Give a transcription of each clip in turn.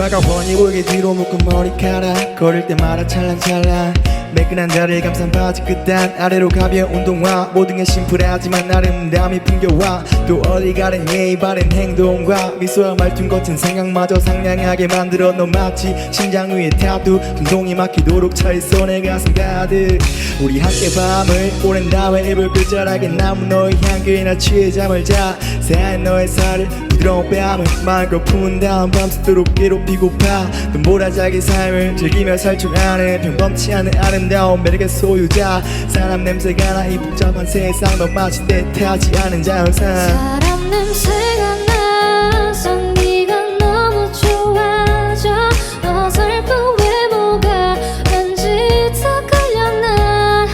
이마가 훤히 보이게 뒤로 묶은 머리카락 걸을 때마다 찰랑찰랑 매끈한 다리를 감싼 바지 끝단 아래로 가벼운 운동화. 모든 게 심플하지만 아름다움이 풍겨와 또 어디 가든 예의 바른 행동과 미소와 말투 거친 생각마저 상냥하게 만들어 너 마치 심장 위에 타투 둥동이 막히도록 차있어 내 가슴 가득. 우리 함께 밤을 오랜 다음에 입을 끝자락에 남은 너의 향기에 취해 잠을 자. 새하얀 너의 살을 부드러운 뺨을 마음껏 푼 다음 밤새도록 괴롭히고파. 눈보라 자기 삶을 즐기며 살 줄 아는 평범치 않은 아름 다운 매력의 소유자. 사람 냄새가 나이 복잡한 세상 너 마치 때태하지 않은 자연산. 사람 냄새가 나서 네가 너무 좋아져. 어설픈 외모가 왠지 더 끌려나.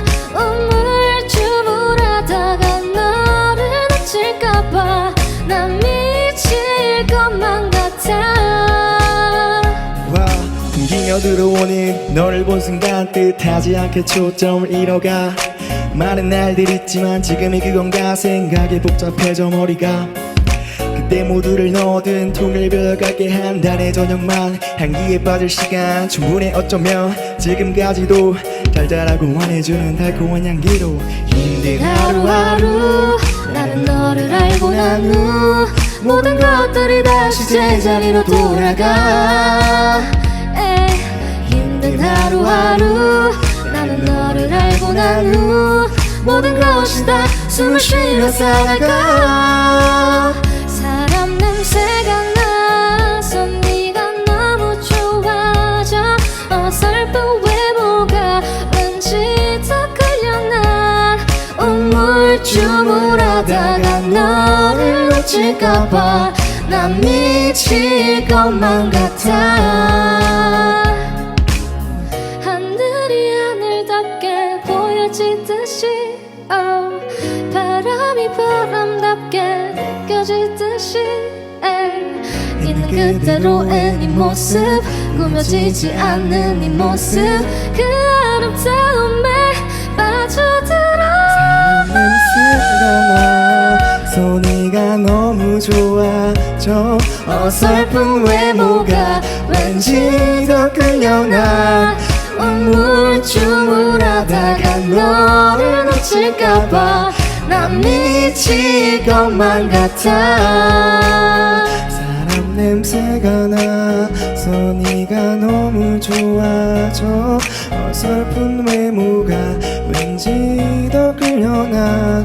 우물쭈물하다가 너를 놓칠까봐 난 미칠 것만 풍기며 들어오는 너를 본 순간 뜻하지 않게 초점을 잃어가. 많은 날들 있지만 지금이 그건가 생각에 복잡해져 머리가. 그때 모두를 넣어둔 통을 배워가게 한다 내 저녁만. 향기에 빠질 시간 충분해 어쩌면 지금까지도 잘 자라고 원해주는 달콤한 향기로 힘든 하루하루 나는 너를 알고 난 후 모든 것들이 다시 제자리로 돌아가 하루하루 나는 너를 알고 난 후 모든 것이 다 숨을 쉬며 살아가 사람 냄새가 나서 네가 너무 좋아져. 어설픈 외모가 왠지 더 끌려나? 우물쭈물하다가 너를 놓칠까봐. 난 미칠 것만 같아 바람이 바람답게 느껴지듯이 있는 그대로의 네 모습 꾸며지지 않는 네 모습 그 아름다움에 빠져들어. 나서 네가 너무 좋아져. 어설픈 외모가 왠지 더 끌려나. 우물쭈물하다가 너를 놓칠까봐 난 미칠 것만 같아. 사람 냄새가 나서 네가 너무 좋아져. 어설픈 외모가 왠지 더 끌려나.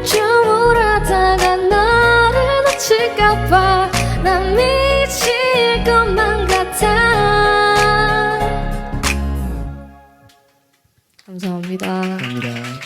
우물쭈물하다가 너를 놓칠까봐. 난 미칠 것만 같아